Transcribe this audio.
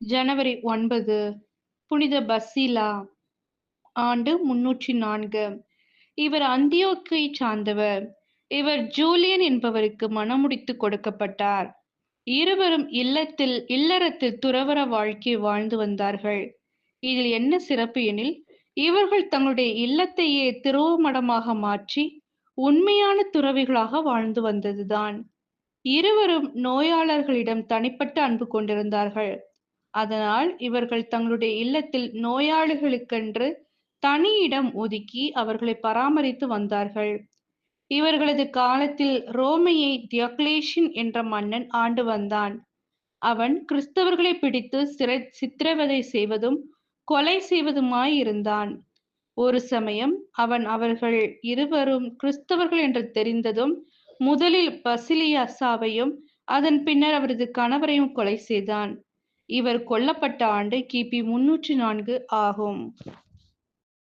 ஜனவரி ஒன்பது புனித பசீலா ஆண்டு முன்னூற்றி நான்கு. இவர் அந்தியோக்கை சார்ந்தவர். இவர் ஜூலியன் என்பவருக்கு மனமுடித்து கொடுக்கப்பட்டார். இருவரும் இல்லத்தில் இல்லறத்தில் துறவற வாழ்க்கை வாழ்ந்து வந்தார்கள். இதில் என்ன சிறப்பு எனில் இவர்கள் தங்களுடைய இல்லத்தையே திருவமடமாக மாற்றி உண்மையான துறவிகளாக வாழ்ந்து வந்ததுதான். இருவரும் நோயாளர்களிடம் தனிப்பட்ட அன்பு கொண்டிருந்தார்கள். அதனால் இவர்கள் தங்களுடைய இல்லத்தில் நோயாளிகளுக்கென்று தனி இடம் ஒதுக்கி அவர்களை பராமரித்து வந்தார்கள். இவர்களது காலத்தில் ரோமையை தியக்லேஷின் என்ற மன்னன் ஆண்டு வந்தான். அவன் கிறிஸ்தவர்களை பிடித்து சிறை சித்திரவதை செய்வதும் கொலை செய்வதுமாய் இருந்தான். ஒரு சமயம் அவன் அவர்கள் இருவரும் கிறிஸ்தவர்கள் என்று தெரிந்ததும் முதலில் பசிலியாசாவையும் அதன் பின்னர் அவரது கணவரையும் கொலை செய்தான். இவர் கொல்லப்பட்ட ஆண்டு கிபி முன்னூற்றி நான்கு ஆகும்.